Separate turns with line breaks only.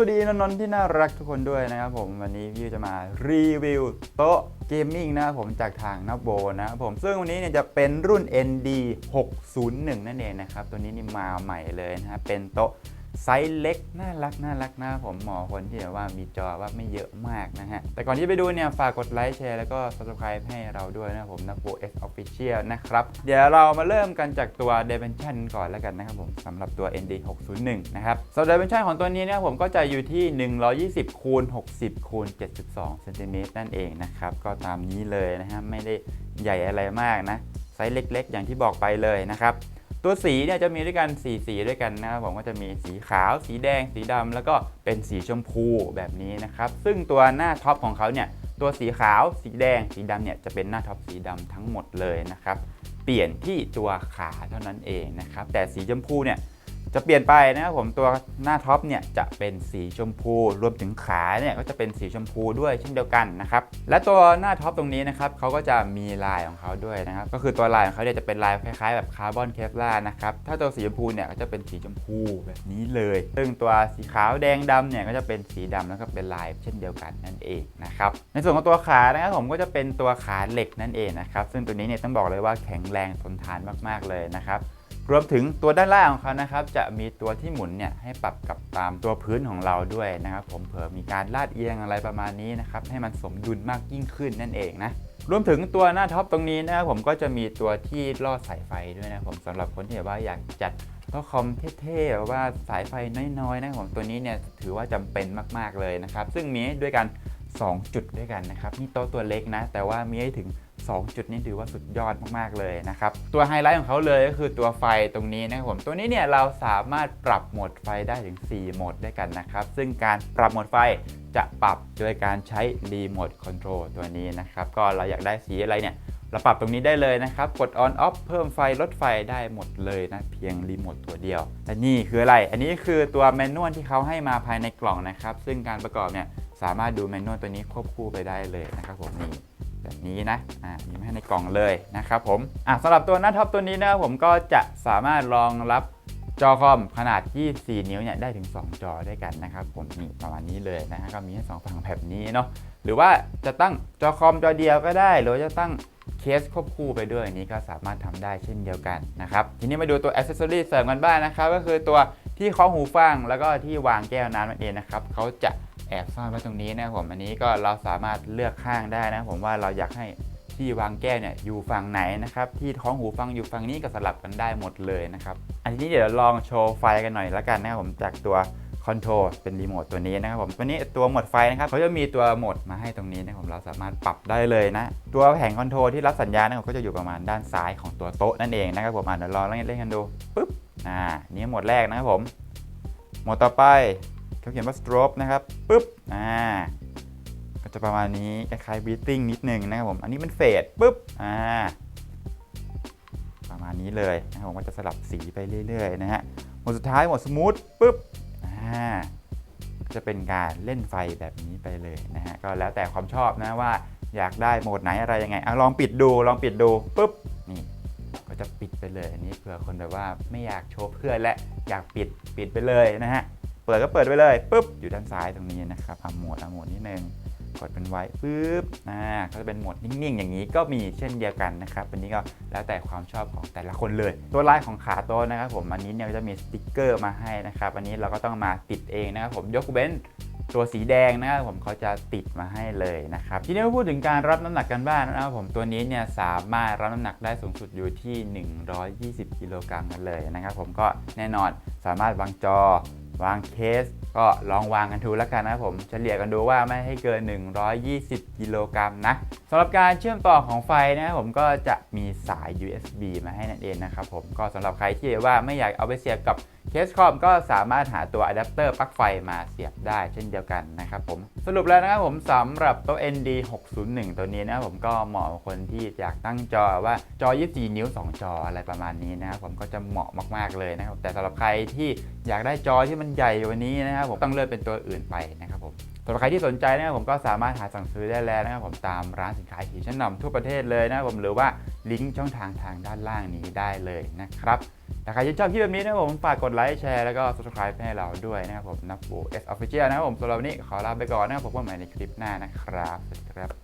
วัสดีนนท์ที่น่ารักทุกคนด้วยนะครับผมวันนี้วิวจะมารีวิวโต๊ะเกมมิ่งนะครับผมจากทางนับโบนะครับผมซึ่งวันนี้เนี่ยจะเป็นรุ่น ND 601นั่นเองนะครับตัวนี้นี่มาใหม่เลยนะครับเป็นโต๊ะ ไซส์เล็กน่ารักน่ารักนะผมเหมาะคนที่แบบว่ามีจอว่าไม่เยอะมากนะฮะ แต่ก่อนที่ไปดูเนี่ย ฝากกดไลค์แชร์แล้วก็ subscribe ให้เราด้วยนะครับผมนับโบ X Official นะครับ เดี๋ยวเรามาเริ่มกันจากตัว Dimension ก่อนแล้วกันนะครับผมสำหรับตัว ND 601นะครับสำหรับ Dimension ของตัวนี้เนะครับผมก็จะอยู่ที่ 120คูณ60คูณ72เซนติเมตรนั่นเองนะครับก็ตามนี้เลยนะฮะไม่ได้ใหญ่อะไรมากนะไซส์เล็ก ๆ อย่างที่บอกไปเลยนะครับ ตัวสีเนี่ยจะมีด้วยกัน4สีด้วยกันนะครับผมก็จะมีสีขาว สีแดง สีดำแล้วก็เป็นสีชมพูแบบนี้นะครับ ซึ่งตัวหน้าท็อปของเขาเนี่ยตัวสีขาว สีแดง สีดำเนี่ยจะเป็นหน้าท็อปสีดำทั้งหมดเลยนะครับ เปลี่ยนที่ตัวขาเท่านั้นเองนะครับ แต่สีชมพูเนี่ย จะเปลี่ยนไปนะครับผมตัวหน้าท็อปเนี่ยจะเป็นสีชมพู รวมถึงขาเนี่ยก็จะเป็นสีชมพูด้วยเช่นเดียวกันนะครับและตัวหน้าท็อปตรงนี้นะครับเขาก็จะมีลายของเขาด้วยนะครับก็คือตัวลายของเขาเนี่ยจะเป็นลายคล้ายๆแบบคาร์บอนเคปลาร์นะครับถ้าตัวสีชมพูเนี่ยก็จะเป็นสีชมพูแบบนี้เลย ซึ่งตัวสีขาวแดงดำเนี่ยก็จะเป็นสีดำแล้วก็เป็นลายเช่นเดียวกันนั่นเองนะครับในส่วนของตัวขานะครับผมก็จะเป็นตัวขาเหล็กนั่นเองนะครับซึ่งตัวนี้เนี่ยต้องบอกเลยว่าแข็งแรงทนทานมากๆเลยนะครับ รวมถึงตัวด้านล่างของเขานะครับจะมีตัวที่หมุนเนี่ยให้ปรับกับตามตัวพื้นของเราด้วยนะครับ ผมเผื่อมีการลาดเอียงอะไรประมาณนี้นะครับให้มันสมดุลมากยิ่งขึ้นนั่นเองนะรวมถึงตัวหน้าท็อปตรงนี้นะครับผมก็จะมีตัวที่ลอดสายไฟด้วยนะผมสำหรับคนที่แบบว่าอยากจัดโต๊ะคอมเท่ๆแบบว่าสายไฟน้อยๆนะผมตัวนี้เนี่ยถือว่าจำเป็นมากๆเลยนะครับ ซึ่งมีด้วยกัน 2 จุดด้วยกันนะครับนี่โต๊ะตัวเล็กนะ แต่ว่ามีให้ถึง 2 จุดนี้ถือว่าสุดยอดมากๆเลยนะครับ ตัวไฮไลท์ของเขาเลยก็คือตัวไฟตรงนี้นะครับผมตัวนี้เนี่ยเราสามารถปรับโหมดไฟได้ถึง 4 โหมดด้วยกันนะครับ ซึ่งการปรับโหมดไฟจะปรับโดยการใช้รีโมทคอนโทรลตัวนี้นะครับ ก็เราอยากได้สีอะไรเนี่ยเราปรับตรงนี้ได้เลยนะครับ กด on off เพิ่มไฟลดไฟได้หมดเลยนะ เพียงรีโมทตัวเดียวและนี่คืออะไร อันนี้คือตัวแมนนวลที่เขาให้มาภายในกล่องนะครับ ซึ่งการประกอบเนี่ยสามารถดูแมนนวลตัวนี้ควบคู่ไปได้เลยนะครับผมนี่ แบบนี้นะอ่ามีมาให้ในกล่องเลยนะครับผมอะสำหรับตัวหน้าท็อปตัวนี้นะผมก็จะสามารถรองรับจอคอมขนาด 24 นิ้วเนี่ยได้ถึง 2 จอด้วยกันนะครับผมนี่ประมาณนี้เลยนะฮะก็มีให้สองฝั่งแบบนี้เนาะหรือว่าจะตั้งจอคอมจอเดียวก็ได้ หรือจะตั้งเคสควบคู่ไปด้วยนี้ก็สามารถทำได้เช่นเดียวกันนะครับ ทีนี้มาดูตัวอ c เซสซอรีเสริมกันบ้างนะครับ ก็คือตัวที่คล้องหูฟังแล้วก็ที่วางแก้วน้ำนั่นเองนะครับเขาจะ แอบซ่อนไว้ตรงนี้นะครับผมอันนี้ก็เราสามารถเลือกข้างได้นะผมว่าเราอยากให้ที่วางแก้วเนี่ยอยู่ฝั่งไหนนะครับที่ท้องหูฟังอยู่ฝั่งนี้ก็สลับกันได้หมดเลยนะครับอันนี้เดี๋ยวลองโชว์ไฟกันหน่อยละกันนะครับผมจากตัวคอนโทรลเป็นรีโมทตัวนี้นะครับผมตัวนี้ตัวหมดไฟนะครับเขาจะมีตัวหมดมาให้ตรงนี้นะครับผมเราสามารถปรับได้เลยนะ ตัวแผงคอนโทรลที่รับสัญญาณนะครับก็จะอยู่ประมาณด้านซ้ายของตัวโต๊ะนั่นเองนะครับผมอะเดี๋ยวลองเล่นกันดูปุ๊บอ่านี่หมดแรกนะครับผมหมดต่อไป เขาเขียนว่า strobe นะครับปุ๊บอ่าก็จะประมาณนี้คล้ายๆบีตติ้งนิดนึงนะครับผม อันนี้มันเฟดปุ๊บอ่าประมาณนี้เลยนะครับผมก็จะสลับสีไปเรื่อยๆนะฮะหมดสุดท้ายหมดสมูทปุ๊บอ่าก็จะเป็นการเล่นไฟแบบนี้ไปเลยนะฮะก็แล้วแต่ความชอบนะว่าอยากได้โหมดไหนอะไรยังไงเอาลองปิดดูลองปิดดูปุ๊บนี่ก็จะปิดไปเลยอันนี้เผื่อคนแบบว่าไม่อยากโชว์เพื่อนและอยากปิดปิดไปเลยนะฮะ เปิดก็เปิดไปเลยปุ๊บอยู่ด้านซ้ายตรงนี้นะครับอะโหมดอะโหมดนิดนึงกดเป็นไว้ปุ๊บอ่าก็จะเป็นโหมดนิ่งๆ อย่างนี้ก็มีเช่นเดียวกันนะครับอันนี้ก็แล้วแต่ความชอบของแต่ละคนเลย ตัวลายของขาโต๊ะนะครับผมอันนี้เนี่ยจะมีสติกเกอร์มาให้นะครับอันนี้เราก็ต้องมาติดเองนะครับผมยกเว้นตัวสีแดงนะครับผมเขาจะติดมาให้เลยนะครับทีนี้มาพูดถึงการรับน้ำหนักกันบ้างนะครับผมตัวนี้เนี่ยสามารถรับน้ำหนักได้สูงสุดอยู่ที่ 120 กิโลกรัมกันเลยนะครับผมก็แน่นอนสามารถวางจอ วางเคสก็ลองวางกันดูแล้วกันนะผมเฉลี่ยกันดูว่าไม่ให้เกิน 120 กิโลกรัมนะสำหรับการเชื่อมต่อของไฟนะผมก็จะมีสาย USB มาให้นั่นเองนะครับผมก็สำหรับใครที่ว่าไม่อยากเอาไปเสียบกับ เคสคอมก็สามารถหาตัวอะแดปเตอร์ปลั๊กไฟมาเสียบได้เช่นเดียวกันนะครับผม สรุปแล้วนะครับผมสำหรับตัว ND 601ตัวนี้นะครับผมก็เหมาะกับคนที่อยากตั้งจอว่าจอ 24 นิ้ว 2 จออะไรประมาณนี้นะครับผมก็จะเหมาะมาก ๆ เลยนะครับแต่สำหรับใครที่อยากได้จอที่มันใหญ่กว่านี้นะครับผมต้องเลือกเป็นตัวอื่นไปนะครับำหรับใครที่สนใจนะครับผมก็สามารถหาสั่งซื้อได้แล้วนะครับผมตามร้านสินค้าหีชั้นนำทั่วประเทศเลยนะครับผมหรือว่าลิงก์ช่องทางทางด้านล่างนี้ได้เลยนะครับถ้าใครชื่นชอบคลิปแบบนี้นะครับผมฝากกดไลค์แชร์แล้วก็ subscribe ให้เราด้วยนะครับผมนับบูเอสออฟฟิเชียลนะครับผมสำหรับวันนี้ขอลาไปก่อนนะครับผมพบกันใหม่ในคลิปหน้านะครับสวัสดีครับ